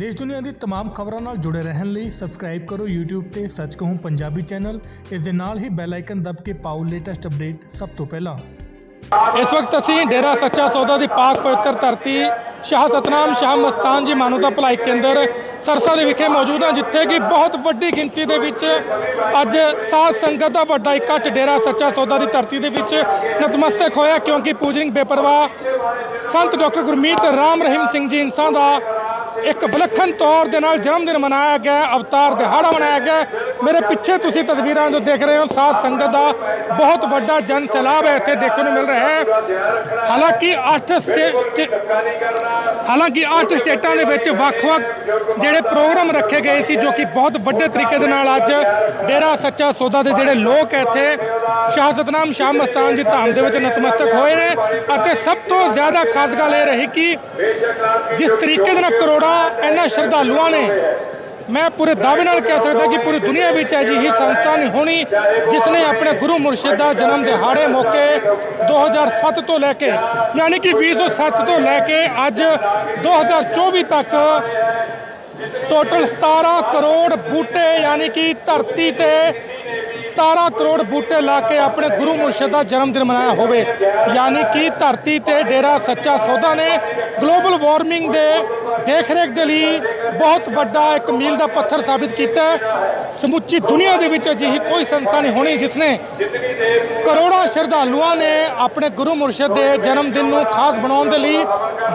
ਦੇਸ਼ ਦੁਨੀਆ ਦੀ तमाम ਖਬਰਾਂ ਨਾਲ ਜੁੜੇ ਰਹਿਣ ਲਈ ਸਬਸਕ੍ਰਾਈਬ ਕਰੋ YouTube ਤੇ ਸੱਚ ਕਹੂੰ ਪੰਜਾਬੀ ਚੈਨਲ ਇਸ ਦੇ ਨਾਲ ਹੀ ਬੈਲ ਆਈਕਨ ਦਬ ਕੇ ਪਾਓ ਲੇਟੈਸਟ ਅਪਡੇਟ ਸਭ ਤੋਂ ਪਹਿਲਾਂ ਇਸ ਵਕਤ ਅਸੀਂ ਡੇਰਾ ਸੱਚਾ ਸੌਦਾ ਦੀ ਪਾਕ ਪਵਿੱਤਰ ਧਰਤੀ ਸ਼ਾਹ ਸਤਨਾਮ ਸ਼ਾਹ ਮਸਤਾਨ ਜੀ ਮਾਨਵਤਾ ਭਲਾਈ ਕੇਂਦਰ ਸਰਸਾ ਦੇ ਵਿਖੇ ਮੌਜੂਦ ਹਾਂ ਜਿੱਥੇ ਕਿ ਬਹੁਤ ਵੱਡੀ ਗਿਣਤੀ ਦੇ ਵਿੱਚ ਅੱਜ ਸਾਧ ਸੰਗਤ ਦਾ ਵੱਡਾ ਇਕੱਠ ਡੇਰਾ ਸੱਚਾ ਸੌਦਾ ਦੀ ਧਰਤੀ ਦੇ ਵਿੱਚ ਨਤਮਸਤਕ ਹੋਇਆ ਕਿਉਂਕਿ ਪੂਜਨਿਕ ਬੇਪਰਵਾਹ ਸੰਤ ਡਾਕਟਰ ਗੁਰਮੀਤ ਰਾਮ ਰਹੀਮ ਸਿੰਘ ਜੀ ਇਨਸਾਨ ਦਾ ਇੱਕ ਵਿਲੱਖਣ ਤੌਰ ਦੇ ਨਾਲ ਜਨਮ ਦਿਨ ਮਨਾਇਆ ਗਿਆ, ਅਵਤਾਰ ਦਿਹਾੜਾ ਮਨਾਇਆ ਗਿਆ। ਮੇਰੇ ਪਿੱਛੇ ਤੁਸੀਂ ਤਸਵੀਰਾਂ ਜੋ ਦੇਖ ਰਹੇ ਹੋ, ਸਾਧ ਸੰਗਤ ਦਾ ਬਹੁਤ ਵੱਡਾ ਜਨ ਸੈਲਾਬ ਹੈ ਇੱਥੇ ਦੇਖਣ ਨੂੰ ਮਿਲ ਰਿਹਾ ਹੈ। ਹਾਲਾਂਕਿ 8 ਹਾਲਾਂਕਿ 8 ਸਟੇਟਾਂ ਦੇ ਵਿੱਚ ਵੱਖ-ਵੱਖ ਜਿਹੜੇ ਪ੍ਰੋਗਰਾਮ ਰੱਖੇ ਗਏ ਸੀ, ਜੋ ਕਿ ਬਹੁਤ ਵੱਡੇ ਤਰੀਕੇ ਦੇ ਨਾਲ ਅੱਜ ਡੇਰਾ ਸੱਚਾ ਸੌਦਾ ਦੇ ਜਿਹੜੇ ਲੋਕ ਹੈ ਇੱਥੇ, ਸ਼ਾਹ ਸਤਨਾਮ ਸ਼ਾਹ ਮਸਤਾਨ ਜੀ ਧਾਮ ਦੇ ਵਿੱਚ ਨਤਮਸਤਕ ਹੋਏ ਨੇ। ਅਤੇ ਸਭ ਤੋਂ ਜ਼ਿਆਦਾ ਖਾਸ ਗੱਲ ਇਹ ਰਹੀ ਕਿ ਜਿਸ ਤਰੀਕੇ ਦੇ ਨਾਲ ਕਰੋੜਾਂ ਇਹਨਾਂ ਸ਼ਰਧਾਲੂਆਂ ਨੇ, ਮੈਂ ਪੂਰੇ ਦਾਅਵੇ ਨਾਲ ਕਹਿ ਸਕਦਾ ਕਿ ਪੂਰੀ ਦੁਨੀਆ ਵਿੱਚ ਅਜਿਹੀ ਸੰਸਥਾ ਨਹੀਂ ਹੋਣੀ ਜਿਸ ਨੇ ਆਪਣੇ ਗੁਰੂ ਮੁਰਸ਼ਿਦ ਦਾ ਜਨਮ ਦਿਹਾੜੇ ਮੌਕੇ 2007 ਤੋਂ ਲੈ ਕੇ, ਯਾਨੀ ਕਿ 2007 ਤੋਂ ਲੈ ਕੇ ਅੱਜ 2024 ਤੱਕ ਟੋਟਲ 17 ਕਰੋੜ ਬੂਟੇ, ਯਾਨੀ ਕਿ ਧਰਤੀ ਤੇ 17 ਕਰੋੜ ਬੂਟੇ ਲਾ ਕੇ ਆਪਣੇ ਗੁਰੂ ਮੁਰਸ਼ਿਦ ਦਾ ਜਨਮ ਦਿਨ ਮਨਾਇਆ ਹੋਵੇ। ਯਾਨੀ ਕਿ ਧਰਤੀ ਤੇ ਡੇਰਾ ਸੱਚਾ ਸੌਦਾ ਨੇ, ਗਲੋਬਲ ਵਾਰਮਿੰਗ ਦੇ ਦੇਖ ਰੇਖ ਦੇ ਲਈ ਬਹੁਤ ਵੱਡਾ ਇੱਕ ਮੀਲ ਦਾ ਪੱਥਰ ਸਾਬਿਤ ਕੀਤਾ ਸਮੁੱਚੀ ਦੁਨੀਆ ਦੇ ਵਿੱਚ ਅਜਿਹੀ ਕੋਈ ਸੰਸਥਾ ਨਹੀਂ ਹੋਣੀ ਜਿਸ ਨੇ ਕਰੋੜਾਂ ਸ਼ਰਧਾਲੂਆਂ ਨੇ ਆਪਣੇ ਗੁਰੂ ਮੁਰਸ਼ਿਦ ਦੇ ਜਨਮ ਦਿਨ ਨੂੰ ਖਾਸ ਬਣਾਉਣ ਦੇ ਲਈ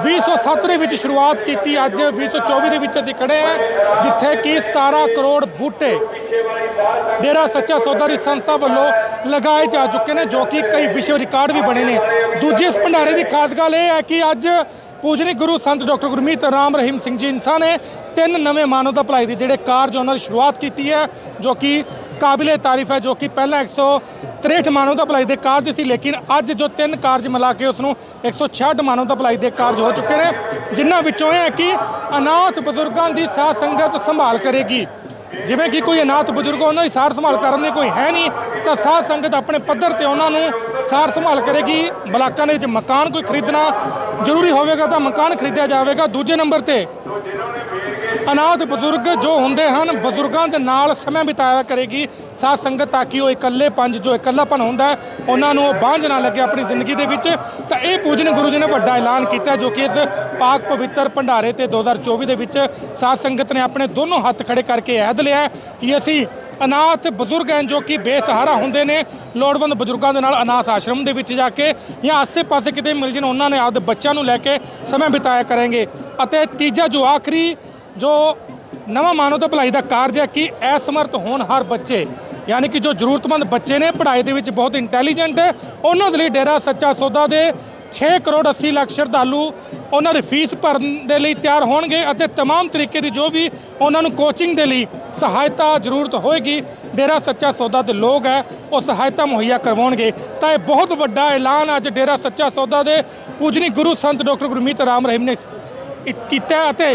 2007 ਦੇ ਵਿੱਚ ਸ਼ੁਰੂਆਤ ਕੀਤੀ। ਅੱਜ 2024 ਦੇ ਵਿੱਚ ਅਸੀਂ ਖੜੇ ਹਾਂ, ਜਿੱਥੇ ਕਿ 17 ਕਰੋੜ ਬੂਟੇ ਡੇਰਾ ਸੱਚਾ ਸੌਦਾ ਦੀ ਸੰਸਥਾ ਵੱਲੋਂ ਲਗਾਏ ਜਾ ਚੁੱਕੇ ਨੇ, ਜੋ ਕਿ ਕਈ ਵਿਸ਼ਵ ਰਿਕਾਰਡ ਵੀ ਬਣੇ ਨੇ। ਦੂਜੀ ਇਸ ਭੰਡਾਰੇ ਦੀ ਖਾਸ ਗੱਲ ਇਹ ਹੈ ਕਿ ਅੱਜ ਪੂਜਨੀ ਗੁਰੂ ਸੰਤ ਡਾਕਟਰ ਗੁਰਮੀਤ ਰਾਮ ਰਹੀਮ ਸਿੰਘ ਜੀ ਇਨਸਾਨ ਨੇ ਤਿੰਨ ਨਵੇਂ ਮਾਨਵਤਾ ਭਲਾਈ ਦੇ ਜਿਹੜੇ ਕਾਰਜ ਉਹਨਾਂ ਦੀ ਸ਼ੁਰੂਆਤ ਕੀਤੀ ਹੈ, ਜੋ ਕਿ ਕਾਬਿਲੇ ਤਾਰੀਫ ਹੈ, ਜੋ ਕਿ ਪਹਿਲਾਂ 163 ਮਾਨਵਤਾ ਭਲਾਈ ਦੇ ਕਾਰਜ ਸੀ, ਲੇਕਿਨ ਅੱਜ ਜੋ ਤਿੰਨ ਕਾਰਜ ਮਿਲਾ ਕੇ ਉਸ ਨੂੰ 166 ਮਾਨਵਤਾ ਭਲਾਈ ਦੇ ਕਾਰਜ ਹੋ ਚੁੱਕੇ ਨੇ, ਜਿਨ੍ਹਾਂ ਵਿੱਚੋਂ ਇਹ ਹੈ ਕਿ ਅਨਾਥ ਬਜ਼ੁਰਗਾਂ ਦੀ ਸਾਥ ਸੰਗਤ ਸੰਭਾਲ ਕਰੇਗੀ। ਜਿਵੇਂ ਕਿ ਕੋਈ ਅਨਾਥ ਬਜ਼ੁਰਗ, ਉਹਨਾਂ ਦੀ ਸਾਰ ਸੰਭਾਲ ਕਰਨ ਲਈ ਕੋਈ ਹੈ ਨਹੀਂ, ਤਾਂ ਸਾਧ ਸੰਗਤ ਆਪਣੇ ਪੱਧਰ ਤੇ ਉਹਨਾਂ ਨੂੰ ਸਾਰ ਸੰਭਾਲ ਕਰੇਗੀ। ਬਲਾਕਾਂ ਦੇ ਵਿੱਚ ਮਕਾਨ ਕੋਈ ਖਰੀਦਣਾ ਜ਼ਰੂਰੀ ਹੋਵੇਗਾ ਤਾਂ ਮਕਾਨ ਖਰੀਦਿਆ ਜਾਵੇਗਾ। ਦੂਜੇ ਨੰਬਰ ਤੇ ਅਨਾਥ ਬਜ਼ੁਰਗ ਜੋ ਹੁੰਦੇ ਹਨ, ਬਜ਼ੁਰਗਾਂ ਦੇ ਨਾਲ ਸਮਾਂ ਬਿਤਾਇਆ ਕਰੇਗੀ। ਸਾਧ ਸੰਗਤ ਤਾਂ ਕਿ ਉਹ ਇਕੱਲੇ ਪੰਜ ਜੋ ਇਕੱਲਾਪਨ ਹੁੰਦਾ ਉਹਨਾਂ ਨੂੰ ਉਹ ਬਾਂਝ ਨਾ ਲੱਗੇ ਆਪਣੀ ਜ਼ਿੰਦਗੀ ਦੇ ਵਿੱਚ। ਤਾਂ ਇਹ ਪੂਜਨ ਗੁਰੂ ਜੀ ਨੇ ਵੱਡਾ ਐਲਾਨ ਕੀਤਾ ਜੋ ਕਿ ਇਸ ਪਾਕ ਪਵਿੱਤਰ ਭੰਡਾਰੇ ਤੇ 2024 ਦੇ ਵਿੱਚ ਸਾਧ ਸੰਗਤ ਨੇ ਆਪਣੇ ਦੋਨੋਂ ਹੱਥ ਖੜੇ ਕਰਕੇ ਐਦ ਲਿਆ ਕਿ ਅਸੀਂ ਅਨਾਥ ਬਜ਼ੁਰਗ ਹਨ ਜੋ ਕਿ ਬੇਸਹਾਰਾ ਹੁੰਦੇ ਨੇ। ਲੋੜਵੰਦ ਬਜ਼ੁਰਗਾਂ ਦੇ ਨਾਲ ਅਨਾਥ ਆਸ਼ਰਮ ਦੇ ਵਿੱਚ ਜਾ ਕੇ ਜਾਂ ਆਸੇ-ਪਾਸੇ ਕਿਤੇ ਮਿਲ ਜਣ, ਉਹਨਾਂ ਨੇ ਆਪਦੇ ਬੱਚਿਆਂ ਨੂੰ ਲੈ ਕੇ ਸਮਾਂ ਬਿਤਾਇਆ ਕਰਾਂਗੇ। ਅਤੇ ਤੀਜਾ ਜੋ ਆਖਰੀ ਜੋ ਨਵਾਂ ਮਾਨਵਤਾ ਭਲਾਈ ਦਾ ਕਾਰਜ ਹੈ ਕਿ ਅਸਮਰਥ ਹੋਣ ਹਰ ਬੱਚੇ। ਯਾਨੀ ਕਿ ਜੋ ਜ਼ਰੂਰਤਮੰਦ ਬੱਚੇ ਨੇ, ਪੜ੍ਹਾਈ ਦੇ ਵਿੱਚ ਬਹੁਤ ਇੰਟੈਲੀਜੈਂਟ ਹੈ, ਉਹਨਾਂ ਦੇ ਲਈ ਡੇਰਾ ਸੱਚਾ ਸੌਦਾ ਦੇ 6 ਕਰੋੜ 80 ਲੱਖ ਸ਼ਰਧਾਲੂ ਉਹਨਾਂ ਦੀ ਫੀਸ ਭਰਨ ਦੇ ਲਈ ਤਿਆਰ ਹੋਣਗੇ ਅਤੇ तमाम ਤਰੀਕੇ ਦੀ ਜੋ ਵੀ ਉਹਨਾਂ ਨੂੰ ਕੋਚਿੰਗ ਦੇ ਲਈ ਸਹਾਇਤਾ ਜ਼ਰੂਰਤ ਹੋਏਗੀ ਡੇਰਾ ਸੱਚਾ ਸੌਦਾ ਦੇ ਲੋਕ ਹੈ ਉਹ ਸਹਾਇਤਾ ਮੁਹੱਈਆ ਕਰਵਾਉਣਗੇ ਤਾਂ ਇਹ ਬਹੁਤ ਵੱਡਾ ਐਲਾਨ ਅੱਜ ਡੇਰਾ ਸੱਚਾ ਸੌਦਾ ਦੇ ਪੂਜਨੀ ਗੁਰੂ ਸੰਤ ਡਾਕਟਰ ਗੁਰਮੀਤ ਰਾਮ ਰਹੀਮ ਨੇ ਸ- ਕੀਤਾ ਹੈ ਅਤੇ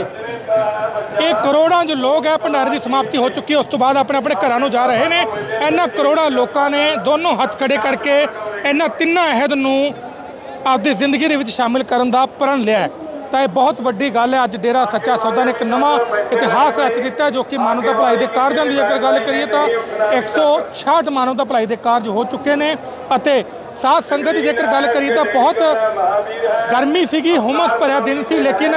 ਇਹ ਕਰੋੜਾਂ ਜੋ ਲੋਕ ਹੈ ਭੰਡਾਰੇ ਦੀ ਸਮਾਪਤੀ ਹੋ ਚੁੱਕੀ ਹੈ ਉਸ ਤੋਂ ਬਾਅਦ ਆਪਣੇ ਆਪਣੇ ਘਰਾਂ ਨੂੰ ਜਾ ਰਹੇ ਨੇ ਇਹਨਾਂ ਕਰੋੜਾਂ ਲੋਕਾਂ ਨੇ ਦੋਨੋਂ ਹੱਥ ਖੜੇ ਕਰਕੇ ਇਹਨਾਂ ਤਿੰਨਾਂ ਅਹਿਦ ਨੂੰ ਆਪਦੀ ਜ਼ਿੰਦਗੀ ਦੇ ਵਿੱਚ ਸ਼ਾਮਿਲ ਕਰਨ ਦਾ ਪ੍ਰਣ ਲਿਆ ਤਾਂ ਇਹ ਬਹੁਤ ਵੱਡੀ ਗੱਲ ਹੈ। ਅੱਜ ਡੇਰਾ ਸੱਚਾ ਸੌਦਾ ਨੇ ਇੱਕ ਨਵਾਂ ਇਤਿਹਾਸ ਰਚ ਦਿੱਤਾ ਜੋ ਕਿ ਮਾਨਵਤਾ ਭਲਾਈ ਦੇ ਕਾਰਜਾਂ ਦੀ ਜੇਕਰ ਗੱਲ ਕਰੀਏ ਤਾਂ 166 ਮਾਨਵਤਾ ਭਲਾਈ ਦੇ ਕਾਰਜ ਹੋ ਚੁੱਕੇ ਨੇ ਅਤੇ ਸਾਧ ਸੰਗਤ ਦੀ ਜੇਕਰ ਗੱਲ ਕਰੀਏ ਤਾਂ ਬਹੁਤ ਗਰਮੀ ਸੀਗੀ, ਹੁਮਸ ਭਰਿਆ ਦਿਨ ਸੀ, ਲੇਕਿਨ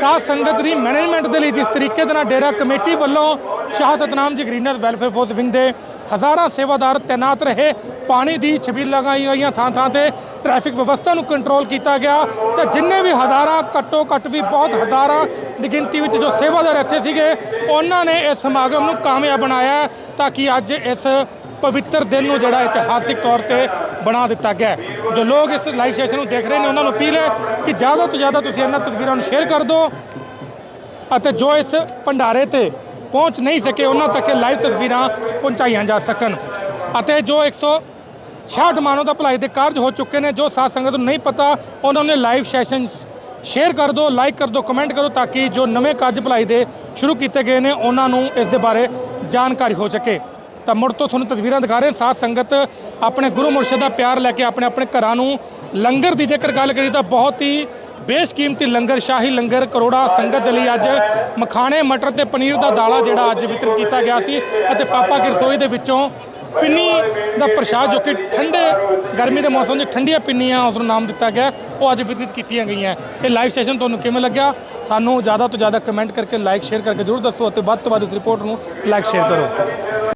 ਸਾਧ ਸੰਗਤ ਦੀ ਮੈਨੇਜਮੈਂਟ ਦੇ ਲਈ ਜਿਸ ਤਰੀਕੇ ਦੇ ਨਾਲ ਡੇਰਾ ਕਮੇਟੀ ਵੱਲੋਂ ਸ਼ਾਹ ਸਤਨਾਮ ਜੀ ਵੈਲਫੇਅਰ ਫੋਰਸ ਵਿੰਗ ਦੇ ਹਜ਼ਾਰਾਂ ਸੇਵਾਦਾਰ ਤੈਨਾਤ ਰਹੇ। ਪਾਣੀ ਦੀ ਛਬੀਲ ਲਗਾਈ ਹੋਈਆਂ ਥਾਂ ਥਾਂ ਤੇ ਟ੍ਰੈਫਿਕ ਵਿਵਸਥਾ ਨੂੰ ਕੰਟਰੋਲ ਕੀਤਾ ਗਿਆ। ਤਾਂ ਜਿੰਨੇ ਵੀ ਹਜ਼ਾਰਾਂ ਘੱਟੋ ਘੱਟ ਵੀ ਬਹੁਤ ਹਜ਼ਾਰਾਂ ਦੀ ਗਿਣਤੀ ਵਿੱਚ ਜੋ ਸੇਵਾਦਾਰ ਇੱਥੇ ਸੀਗੇ, ਉਹਨਾਂ ਨੇ ਇਸ ਸਮਾਗਮ ਨੂੰ ਕਾਮਯਾਬ ਬਣਾਇਆ ਤਾਂ ਕਿ ਅੱਜ ਇਸ ਪਵਿੱਤਰ ਦਿਨ ਨੂੰ ਜਿਹੜਾ ਇਤਿਹਾਸਿਕ ਤੌਰ ਤੇ ਬਣਾ ਦਿੱਤਾ ਗਿਆ ਜੋ ਲੋਕ ਇਸ ਲਾਈਵ ਸੈਸ਼ਨ ਨੂੰ ਦੇਖ ਰਹੇ ਨੇ, ਉਹਨਾਂ ਨੂੰ ਅਪੀਲ ਹੈ ਕਿ ਜ਼ਿਆਦਾ ਤੋਂ ਜ਼ਿਆਦਾ ਤੁਸੀਂ ਇਹਨਾਂ ਤਸਵੀਰਾਂ ਨੂੰ ਸ਼ੇਅਰ ਕਰ ਦਿਓ ਅਤੇ ਜੋ ਇਸ ਭੰਡਾਰੇ ਤੇ ਪਹੁੰਚ ਨਹੀਂ ਸਕੇ, ਉਹਨਾਂ ਤੱਕ ਲਾਈਵ ਤਸਵੀਰਾਂ ਪਹੁੰਚਾਈਆਂ ਜਾ ਸਕਣ ਅਤੇ ਜੋ 166 ਮਾਨੋ ਦਾ ਭਲਾਈ ਦੇ ਕਾਰਜ ਹੋ ਚੁੱਕੇ ਨੇ, ਜੋ ਸਾਧ ਸੰਗਤ ਨੂੰ ਨਹੀਂ ਪਤਾ, ਉਹਨਾਂ ਨੇ ਲਾਈਵ ਸੈਸ਼ਨ ਸ਼ੇਅਰ ਕਰ ਦਿਓ ਲਾਈਕ ਕਰ ਦਿਓ ਕਮੈਂਟ ਕਰੋ ਤਾਂ ਕਿ ਜੋ ਨਵੇਂ ਕਾਰਜ ਭਲਾਈ ਦੇ ਸ਼ੁਰੂ ਕੀਤੇ ਗਏ ਨੇ, ਉਹਨਾਂ ਨੂੰ ਇਸ ਦੇ ਬਾਰੇ ਜਾਣਕਾਰੀ ਹੋ ਸਕੇ ਤਾਂ ਮੁੜ ਤੋਂ ਤੁਹਾਨੂੰ ਤਸਵੀਰਾਂ ਦਿਖਾ ਰਹੇ ਹਾਂ। ਸਾਧ ਸੰਗਤ ਆਪਣੇ ਗੁਰੂ ਮੁਰਸ਼ਿਦ ਦਾ ਪਿਆਰ ਲੈ ਕੇ ਆਪਣੇ ਆਪਣੇ ਘਰਾਂ ਨੂੰ ਲੰਗਰ ਦੀ ਜੇਕਰ ਗੱਲ ਕਰੀ ਤਾਂ ਬਹੁਤ ਹੀ ਬੇਸ਼ਕੀਮਤੀ ਲੰਗਰ ਸ਼ਾਹੀ ਲੰਗਰ ਕਰੋੜਾ ਸੰਗਤ ਦੇ ਲਈ ਅੱਜ ਮਖਾਣੇ ਮਟਰ ਤੇ ਪਨੀਰ ਦਾ ਦਾਲਾ ਜਿਹੜਾ ਅੱਜ ਵਿਤਰਿਤ ਕੀਤਾ ਗਿਆ ਸੀ ਅਤੇ ਪਾਪਾ ਕੀ ਰਸੋਈ ਦੇ ਵਿੱਚੋਂ ਪਿੰਨੀ ਦਾ ਪ੍ਰਸ਼ਾਦ ਜੋ ਕਿ ਠੰਡੇ ਗਰਮੀ ਦੇ ਮੌਸਮ 'ਚ ਠੰਡੀਆਂ ਪਿੰਨੀਆਂ ਉਸ ਨੂੰ ਨਾਮ ਦਿੱਤਾ ਗਿਆ, ਉਹ ਅੱਜ ਵਿਤਰਿਤ ਕੀਤੀਆਂ ਗਈਆਂ। ਇਹ ਲਾਈਵ ਸੈਸ਼ਨ ਤੁਹਾਨੂੰ ਕਿਵੇਂ ਲੱਗਿਆ? ਸਾਨੂੰ ਜ਼ਿਆਦਾ ਤੋਂ ਜ਼ਿਆਦਾ ਕਮੈਂਟ ਕਰਕੇ ਲਾਈਕ ਸ਼ੇਅਰ ਕਰਕੇ ਜ਼ਰੂਰ ਦੱਸੋ ਅਤੇ ਵੱਧ ਤੋਂ ਵੱਧ ਇਸ ਰਿਪੋਰਟ ਨੂੰ ਲਾਈਕ ਸ਼ੇਅਰ ਕਰੋ।